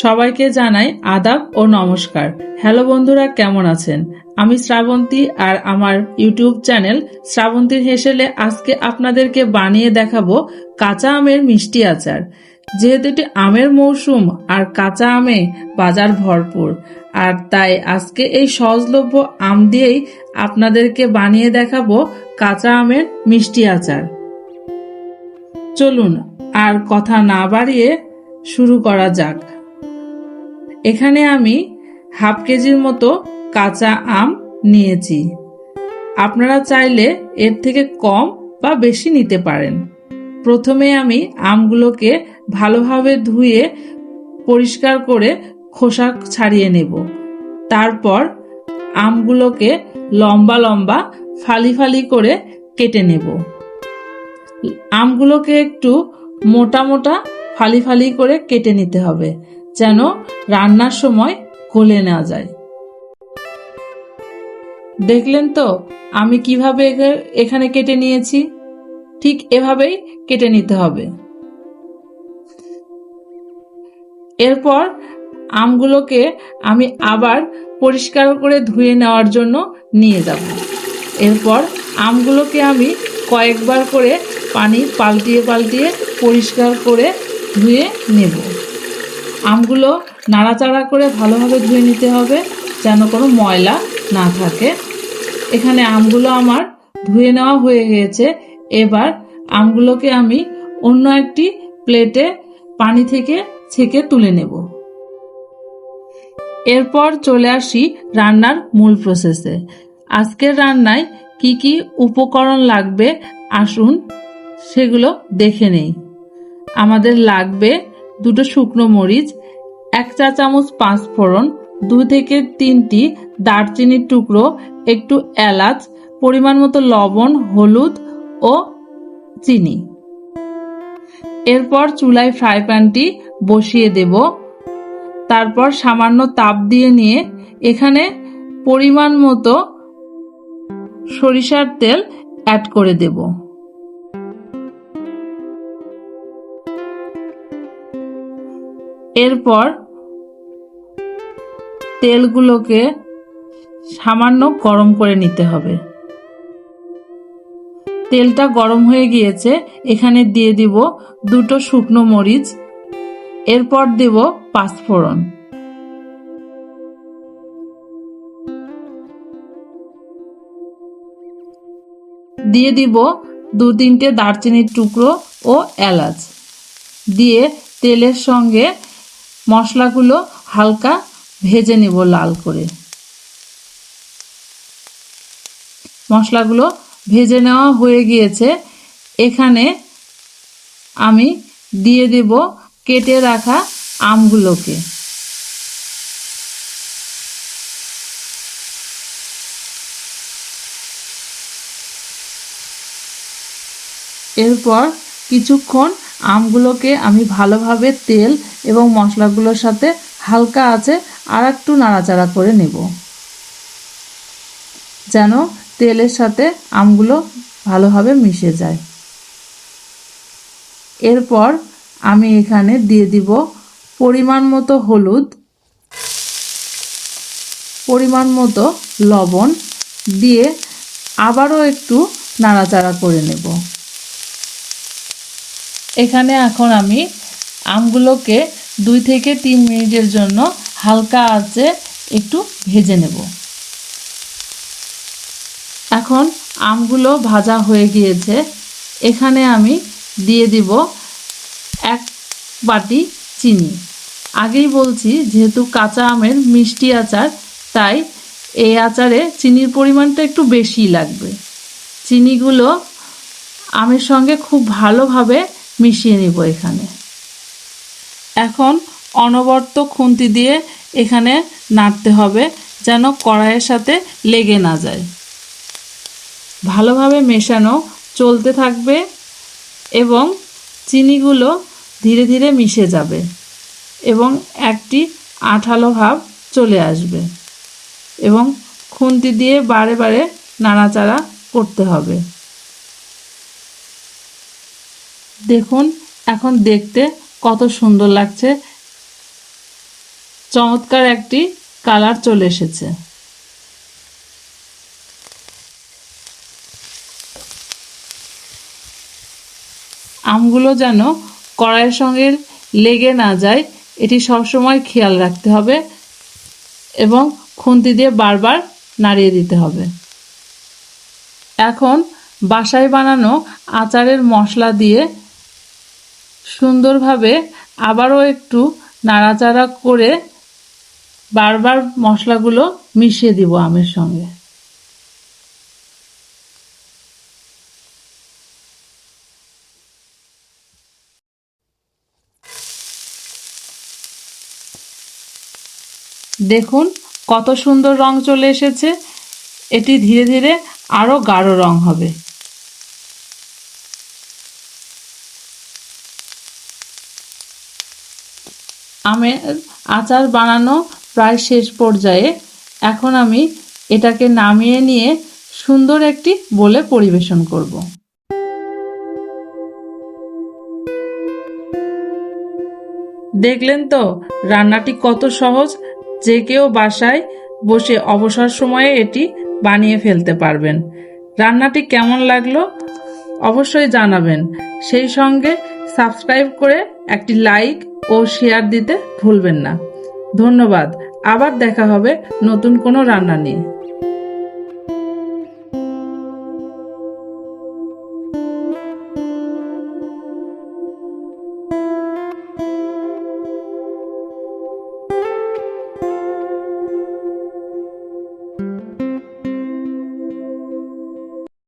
সবাইকে জানাই আদাব ও নমস্কার। হ্যালো বন্ধুরা, কেমন আছেন? আমি শ্রাবন্তী আর আমার ইউটিউব চ্যানেল শ্রাবন্তীর হেসেলে আজকে আপনাদেরকে বানিয়ে দেখাবো কাঁচা আমের মিষ্টি আচার। যেহেতু এটি আমের মৌসুম আর কাঁচা আমে বাজার ভরপুর, আর তাই আজকে এই সহজলভ্য আম দিয়েই আপনাদেরকে বানিয়ে দেখাবো কাঁচা আমের মিষ্টি আচার। চলুন, আর কথা না বাড়িয়ে শুরু করা যাক। এখানে আমি হাফ কেজির মতো কাঁচা আম নিয়েছি। আপনারা চাইলে এর থেকে কম বা বেশি নিতে পারেন। প্রথমে আমি আমগুলোকে ভালোভাবে ধুয়ে পরিষ্কার করে খোসা ছাড়িয়ে নেব। তারপর আমগুলোকে লম্বা লম্বা ফালি ফালি করে কেটে নেব। আমগুলোকে একটু মোটা মোটা ফালি ফালি করে কেটে নিতে হবে। যেন রান্নার সময় গলে না যায়। দেখলেন তো, আমি কীভাবে এখা- এখানে কেটে নিয়েছি? ঠিক এভাবেই কেটে নিতে হবে। এরপর আমগুলোকে আমি আবার পরিষ্কার করে ধুয়ে নেওয়ার জন্য নিয়ে যাব। এরপর আমগুলোকে আমি কয়েকবার করে পানি পাল্টিয়ে পাল্টিয়ে পরিষ্কার করে ধুয়ে নেব। আমগুলো নাড়াচাড়া করে ভালোভাবে ধুয়ে নিতে হবে, যেন কোনো ময়লা না থাকে। এখানে আমগুলো আমার ধুয়ে নেওয়া হয়ে গিয়েছে। এবার আমগুলোকে আমি অন্য একটি প্লেটে পানি থেকে ছেঁকে তুলে নেব। এরপর চলে আসি রান্নার মূল প্রসেসে আজকের রান্নায় কি কি উপকরণ লাগবে আসুন সেগুলো দেখে নেই। আমাদের লাগবে দুটো শুকনো মরিচ, এক চা চামচ পাঁচ ফোড়ন দু থেকে তিনটি দারচিনির টুকরো, একটু এলাচ, পরিমাণ মতো লবণ, হলুদ ও চিনি। এরপর চুলায় ফ্রাই প্যানটি বসিয়ে দেব। তারপর সামান্য তাপ দিয়ে নিয়ে এখানে পরিমাণ মতো সরিষার তেল অ্যাড করে দেব। এরপর তেলগুলোকে সামান্য গরম করে নিতে হবে। তেলটা গরম হয়ে গিয়েছে, এখানে দিয়ে দিব দুটো শুকনো মরিচ, এরপর দেব পাঁচফোড়ন। দিয়ে দিব দু তিনটে দারচিনির টুকরো ও এলাচ। দিয়ে তেলের সঙ্গে মশলাগুলো হালকা ভেজে নিব লাল করে। মশলাগুলো ভেজে নেওয়া হয়ে গিয়েছে। এখানে আমি দিয়ে দেব কেটে রাখা আমগুলোকে। এরপর কিছুক্ষণ আমগুলোকে আমি ভালোভাবে তেল এবং মশলাগুলোর সাথে হালকা আছে আর একটু নাড়াচাড়া করে নেব। যেন তেলের সাথে আমগুলো ভালোভাবে মিশে যায়। এরপর আমি এখানে দিয়ে দিব পরিমাণ মতো হলুদ, পরিমাণ মতো লবণ দিয়ে আবারও একটু নাড়াচাড়া করে নেব। এখানে এখন আমি আমগুলোকে দুই থেকে তিন মিনিটের জন্য হালকা আঁচে একটু ভেজে নেব। এখন আমগুলো ভাজা হয়ে গিয়েছে। এখানে আমি দিয়ে দিব এক বাটি চিনি। আগেই বলছি, যেহেতু কাঁচা আমের মিষ্টি আচার, তাই এই আচারে চিনির পরিমাণটা একটু বেশি লাগবে। চিনিগুলো আমের সঙ্গে খুব ভালোভাবে মিশিয়ে নিব এখানে। এখন অনবর্ত খুন্তি দিয়ে এখানে নাড়তে হবে যেন কড়াইয়ের সাথে লেগে না যায়। ভালোভাবে মেশানো চলতে থাকবে এবং চিনিগুলো ধীরে ধীরে মিশে যাবে এবং একটি আঠালো ভাব চলে আসবে এবং খুন্তি দিয়ে বারে বারে নাড়াচাড়া করতে হবে। দেখুন, এখন দেখতে কত সুন্দর লাগছে। চমৎকার একটি কালার চলে এসেছে। আমগুলো যেন কড়াইয়ের সঙ্গে লেগে না যায়, এটি সবসময় খেয়াল রাখতে হবে এবং খুন্তি দিয়ে বারবার নাড়িয়ে দিতে হবে। এখন বাসায় বানানো আচারের মশলা দিয়ে সুন্দরভাবে আবারও একটু নাড়াচাড়া করে বারবার মশলাগুলো মিশিয়ে দিব আমের সঙ্গে। দেখুন, কত সুন্দর রং চলে এসেছে। এটি ধীরে ধীরে আরও গাঢ় রং হবে। আমের আচার বানানো প্রায় শেষ পর্যায়ে এখন আমি এটাকে নামিয়ে নিয়ে সুন্দর একটি বলে পরিবেশন করব। দেখলেন তো, রান্নাটি কত সহজ, যে কেউ বাসায় বসে অবসর সময়ে এটি বানিয়ে ফেলতে পারবেন। রান্নাটি কেমন লাগল অবশ্যই জানাবেন। সেই সঙ্গে সাবস্ক্রাইব করে একটি লাইক ও শেয়ার দিতে ভুলবেন না। ধন্যবাদ। আবার দেখা হবে নতুন কোনো রান্না নিয়ে।